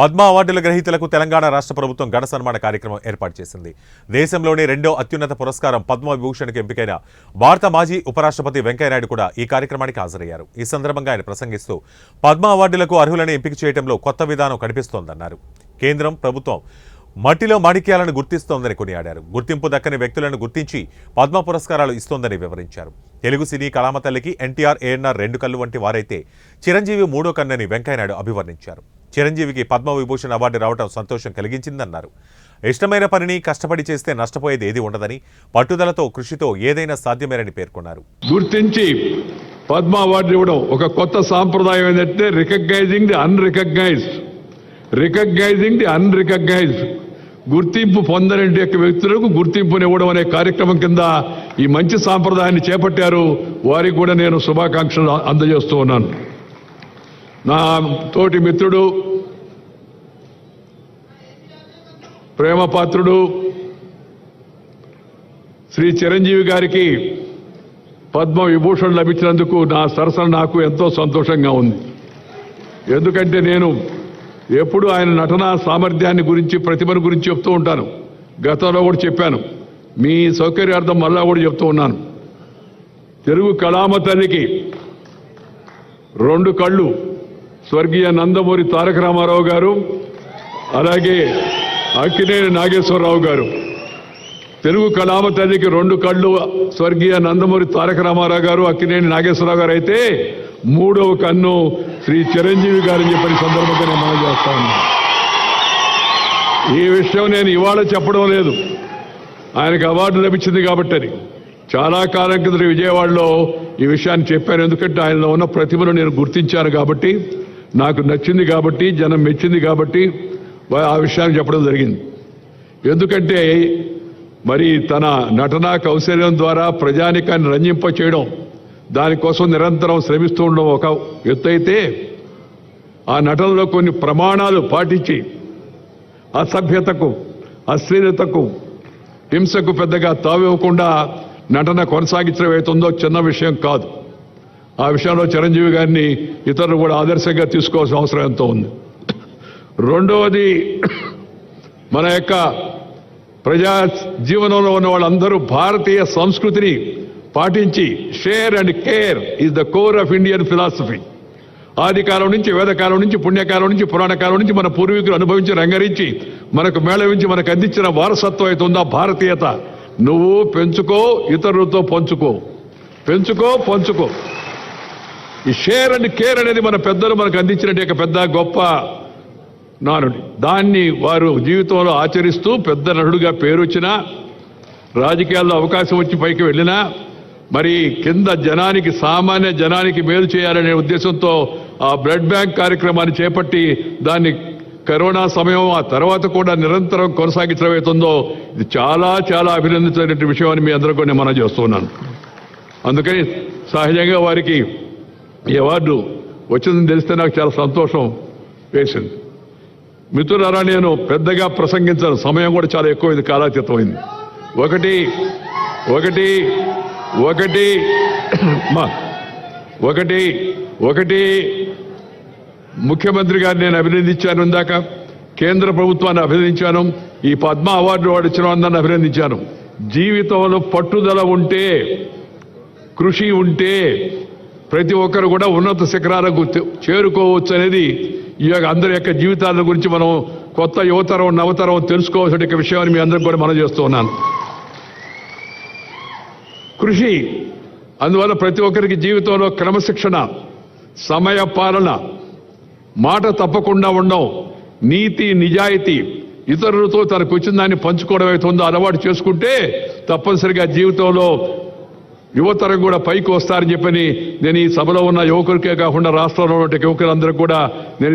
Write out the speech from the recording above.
పద్మ అవార్డుల గ్రహీతలకు తెలంగాణ రాష్ట్ర ప్రభుత్వం ఘన సన్మాన కార్యక్రమం ఏర్పాటు చేసింది. దేశంలోనే రెండో అత్యున్నత పురస్కారం పద్మవిభూషణ్కి ఎంపికైన భారత మాజీ ఉపరాష్ట్రపతి వెంకయ్యనాయుడు కూడా ఈ కార్యక్రమానికి హాజరయ్యారు. ఈ సందర్భంగా ఆయన ప్రసంగిస్తూ పద్మ అవార్డులకు అర్హులను ఎంపిక చేయడంలో కొత్త విధానం కనిపిస్తోందన్నారు. కేంద్రం ప్రభుత్వం మట్టిలో మాణిక్యాలను గుర్తిస్తోందని కొనియాడారు. గుర్తింపు దక్కని వ్యక్తులను గుర్తించి పద్మ పురస్కారాలు ఇస్తోందని వివరించారు. తెలుగు సినీ కళామతల్లికి ఎన్టీఆర్ ఏఎన్ఆర్ రెండు కళ్ళు వంటి వారైతే చిరంజీవి మూడో కన్నని వెంకయ్యనాయుడు అభివర్ణించారు. చిరంజీవికి పద్మవిభూషణ్ అవార్డు రావడం సంతోషం కలిగించిందన్నారు. ఇష్టమైన పనిని కష్టపడి చేస్తే నష్టపోయేది ఏది ఉండదని పట్టుదలతో కృషితో ఏదైనా సాధ్యమేనని పేర్కొన్నారు. గుర్తించి పద్మ అవార్డు ఇవ్వడం ఒక కొత్త సాంప్రదాయం ఏంటంటే recognising the unrecognised. Recognising the unrecognised. గుర్తింపు పొందని యొక్క వ్యక్తులకు గుర్తింపునివ్వడం అనే కార్యక్రమం కింద ఈ మంచి సాంప్రదాయాన్ని చేపట్టారు. వారికి కూడా నేను శుభాకాంక్షలు అందజేస్తూ ఉన్నాను. నా తోటి మిత్రుడు ప్రేమపాత్రుడు శ్రీ చిరంజీవి గారికి పద్మ విభూషణ్ లభించినందుకు నా సరసన నాకు ఎంతో సంతోషంగా ఉంది. ఎందుకంటే నేను ఎప్పుడు ఆయన నటనా సామర్థ్యాన్ని గురించి ప్రతిభను గురించి చెప్తూ ఉంటాను. గతంలో కూడా చెప్పాను. మీ సౌకర్యార్థం మళ్ళా కూడా చెప్తూ ఉన్నాను. తెలుగు కళామ తల్లికి రెండు కళ్ళు స్వర్గీయ నందమూరి తారక రామారావు గారు అలాగే అక్కినేని నాగేశ్వరరావు గారు. తెలుగు కళామ తల్లికి రెండు కళ్ళు స్వర్గీయ నందమూరి తారక రామారావు గారు అక్కినేని నాగేశ్వరరావు గారు అయితే మూడవ కన్ను శ్రీ చిరంజీవి గారని చెప్పని సందర్భంగా నేను మనం చేస్తాను ఈ విషయం నేను ఇవాళ చెప్పడం లేదు. ఆయనకు అవార్డు లభించింది కాబట్టి అని. చాలా కాలం కింద విజయవాడలో ఈ విషయాన్ని చెప్పాను. ఎందుకంటే ఆయనలో ఉన్న ప్రతిభను నేను గుర్తించాను కాబట్టి నాకు నచ్చింది కాబట్టి జనం మెచ్చింది కాబట్టి ఆ విషయాన్ని చెప్పడం జరిగింది. ఎందుకంటే మరి తన నటనా కౌశల్యం ద్వారా ప్రజానికాన్ని రంజింప చేయడం దానికోసం నిరంతరం శ్రమిస్తూ ఉండడం ఒక ఎత్తైతే ఆ నటనలో కొన్ని ప్రమాణాలు పాటించి అసభ్యతకు అశ్లీలతకు హింసకు పెద్దగా తావివ్వకుండా నటన కొనసాగించడం అవుతుందో చిన్న విషయం కాదు. ఆ విషయంలో చిరంజీవి గారిని ఇతరులు కూడా ఆదర్శంగా తీసుకోవాల్సిన అవసరం ఎంతో ఉంది. రెండవది మన యొక్క ప్రజా జీవనంలో ఉన్న వాళ్ళందరూ భారతీయ సంస్కృతిని పాటించి share and care is the core of Indian philosophy ఆది కాలం నుంచి వేదకాలం నుంచి పుణ్యకాలం నుంచి పురాణకాలం నుంచి మన పూర్వీకులు అనుభవించి రంగరించి మనకు మేళవించి మనకు అందించిన వారసత్వం అయితే ఉందా? భారతీయత. నువ్వు పెంచుకో ఇతరులతో పంచుకో. పెంచుకో పంచుకో. ఈ షేర్ అండ్ కేర్ అనేది మన పెద్దలు మనకు అందించినట్టు పెద్ద గొప్ప నానుడి. దాన్ని వారు జీవితంలో ఆచరిస్తూ పెద్ద నటుడుగా పేరు వచ్చినా రాజకీయాల్లో అవకాశం వచ్చి పైకి వెళ్ళినా మరి కింద జనానికి సామాన్య జనానికి మేలు చేయాలనే ఉద్దేశంతో ఆ బ్లడ్ బ్యాంక్ కార్యక్రమాన్ని చేపట్టి దాన్ని కరోనా సమయం ఆ తర్వాత కూడా నిరంతరం కొనసాగించడం అవుతుందో ఇది చాలా చాలా అభినందించిన విషయం అని మీ అందరూ కూడా నేను మనం చేస్తున్నాను అందుకని సహజంగా వారికి ఈ అవార్డు వచ్చిందని తెలిస్తే నాకు చాలా సంతోషం వేసింది. మిత్రులారా నేను పెద్దగా ప్రసంగించాను సమయం కూడా చాలా ఎక్కువైంది కాలాతీతమైంది ఒకటి ఒకటి ఒకటి మా ఒకటి ఒకటి ముఖ్యమంత్రి గారిని నేను అభినందించాను ఇందాక కేంద్ర ప్రభుత్వాన్ని అభినందించాను ఈ పద్మ అవార్డు వాడు ఇచ్చిన అందరిని అభినందించాను. జీవితంలో పట్టుదల ఉంటే కృషి ఉంటే ప్రతి ఒక్కరు కూడా ఉన్నత శిఖరాలకు చేరుకోవచ్చు అనేది ఈ యొక్క అందరి యొక్క జీవితాల గురించి మనం కొత్త యువతరం నవతరం తెలుసుకోవాల్సిన యొక్క విషయాన్ని మీ అందరికి కూడా మనం చేస్తూ ఉన్నాను. కృషి అందువల్ల ప్రతి ఒక్కరికి జీవితంలో క్రమశిక్షణ సమయ పాలన మాట తప్పకుండా ఉండడం నీతి నిజాయితీ ఇతరులతో తనకు వచ్చిన దాన్ని పంచుకోవడం అవుతుందో అలవాటు చేసుకుంటే తప్పనిసరిగా జీవితంలో యువతరం కూడా పైకి వస్తారని చెప్పని నేను ఈ సభలో ఉన్న యువకులకే కాకుండా రాష్ట్రంలో ఉన్న యువకులందరూ కూడా నేను